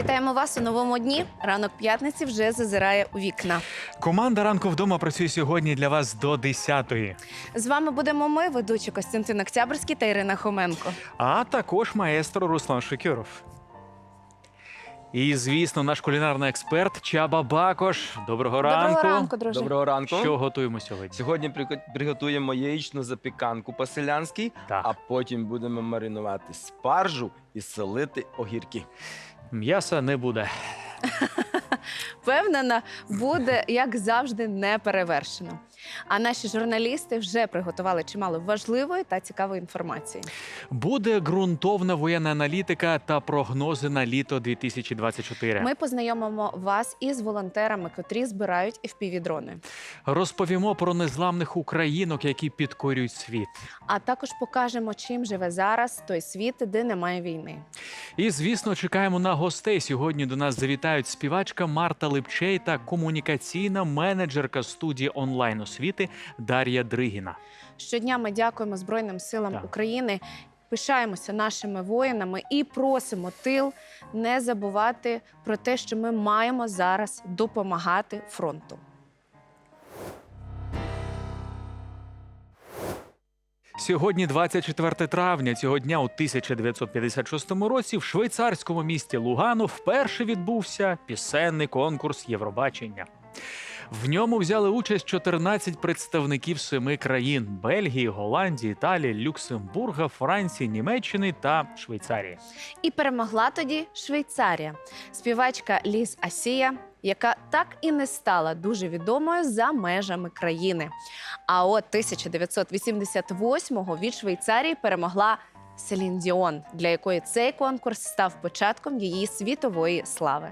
Вітаємо вас у новому дні. Ранок п'ятниці вже зазирає у вікна. Команда ранку вдома працює сьогодні для вас до 10-ї. З вами будемо ми, ведучі Костянтин Октябрьський та Ірина Хоменко. А також маестро Руслан Шекюров. І, звісно, наш кулінарний експерт Чаба Бакош. Доброго ранку. Доброго ранку, друже. Доброго ранку. Що готуємо сьогодні? Сьогодні приго- приготуємо яєчну запіканку по-селянськи, Так. а потім будемо маринувати спаржу і солити огірки. М'яса не буде. Впевнена, буде як завжди неперевершено. А наші журналісти вже приготували чимало важливої та цікавої інформації. Буде ґрунтовна воєнна аналітика та прогнози на літо 2024. Ми познайомимо вас із волонтерами, котрі збирають FPV-дрони. Розповімо про незламних українок, які підкорюють світ. А також покажемо, чим живе зараз той світ, де немає війни. І звісно, чекаємо на гостей. Сьогодні до нас завітають співачка Марта Липчей та комунікаційна менеджерка студії онлайн освіти Дар'я Дригіна. Щодня ми дякуємо Збройним силам Так. України, пишаємося нашими воїнами і просимо тил не забувати про те, що ми маємо зараз допомагати фронту. Сьогодні, 24 травня, цього дня у 1956 році, в швейцарському місті Лугану вперше відбувся пісенний конкурс Євробачення. В ньому взяли участь 14 представників семи країн: Бельгії, Голландії, Італії, Люксембурга, Франції, Німеччини та Швейцарії. І перемогла тоді Швейцарія, співачка Ліз Асія, яка так і не стала дуже відомою за межами країни. А от 1988-го від Швейцарії перемогла Селін Діон, для якої цей конкурс став початком її світової слави.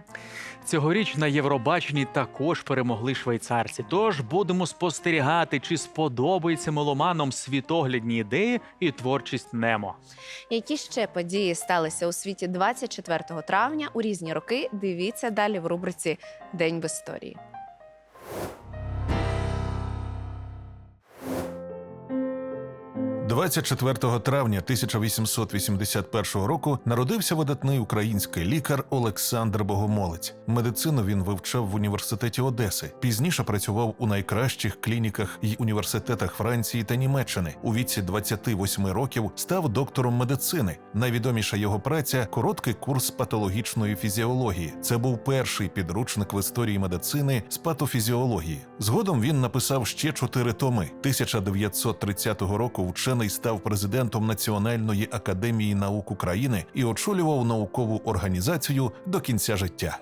Цьогоріч на Євробаченні також перемогли швейцарці. Тож будемо спостерігати, чи сподобаються меломанам світоглядні ідеї і творчість Немо. Які ще події сталися у світі 24 травня у різні роки? Дивіться далі в рубриці День в історії. – 24 травня 1881 року народився видатний український лікар Олександр Богомолець. Медицину він вивчав в університеті Одеси. Пізніше працював у найкращих клініках і університетах Франції та Німеччини. У віці 28 років став доктором медицини. Найвідоміша його праця короткий курс патологічної фізіології. Це був перший підручник в історії медицини з патофізіології. Згодом він написав ще чотири томи. 1930 року вчений став президентом Національної академії наук України і очолював наукову організацію до кінця життя.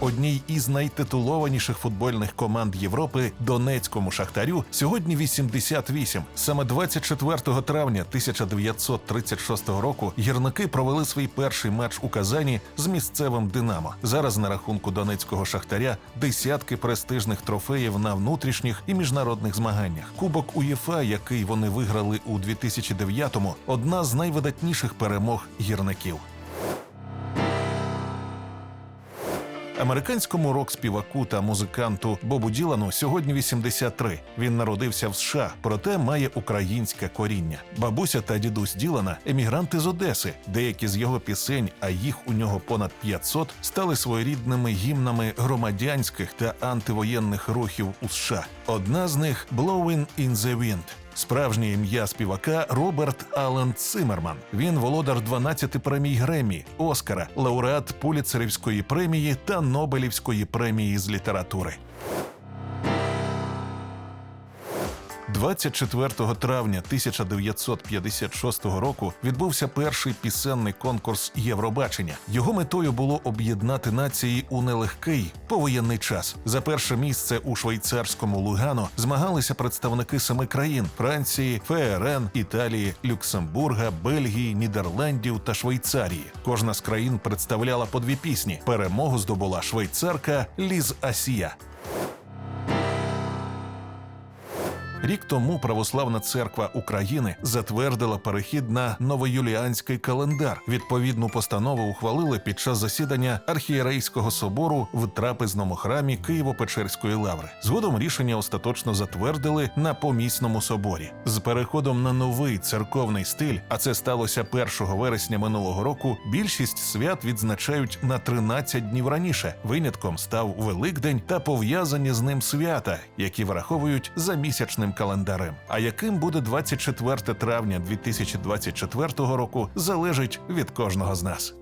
Одній із найтитулованіших футбольних команд Європи Донецькому шахтарю сьогодні 88. Саме 24 травня 1936 року гірники провели свій перший матч у Казані з місцевим Динамо. Зараз на рахунку донецького шахтаря десятки престижних трофеїв на внутрішніх і міжнародних змаганнях. Кубок УЄФА, який вони виграли у 2009-му, одна з найвидатніших перемог гірників. Американському рок-співаку та музиканту Бобу Ділану сьогодні 83. Він народився в США, проте має українське коріння. Бабуся та дідусь Ділана емігранти з Одеси. Деякі з його пісень, а їх у нього понад 500, стали своєрідними гімнами громадянських та антивоєнних рухів у США. Одна з них «Blowing in the Wind». Справжнє ім'я співака Роберт Аллен Цимерман. Він володар 12 премій Гремі, Оскара, лауреат Пуліцерівської премії та Нобелівської премії з літератури. 24 травня 1956 року відбувся перший пісенний конкурс Євробачення. Його метою було об'єднати нації у нелегкий повоєнний час. За перше місце у швейцарському Лугано змагалися представники семи країн: Франції, ФРН, Італії, Люксембурга, Бельгії, Нідерландів та Швейцарії. Кожна з країн представляла по дві пісні. Перемогу здобула швейцарка Ліз Асія. Рік тому Православна церква України затвердила перехід на новоюліанський календар. Відповідну постанову ухвалили під час засідання архієрейського собору в трапезному храмі Києво-Печерської лаври. Згодом рішення остаточно затвердили на помісному соборі. З переходом на новий церковний стиль, а це сталося 1 вересня минулого року. Більшість свят відзначають на 13 днів раніше. Винятком став Великдень та пов'язані з ним свята, які враховують за місячним календарем. А яким буде 24 травня 2024 року, залежить від кожного з нас.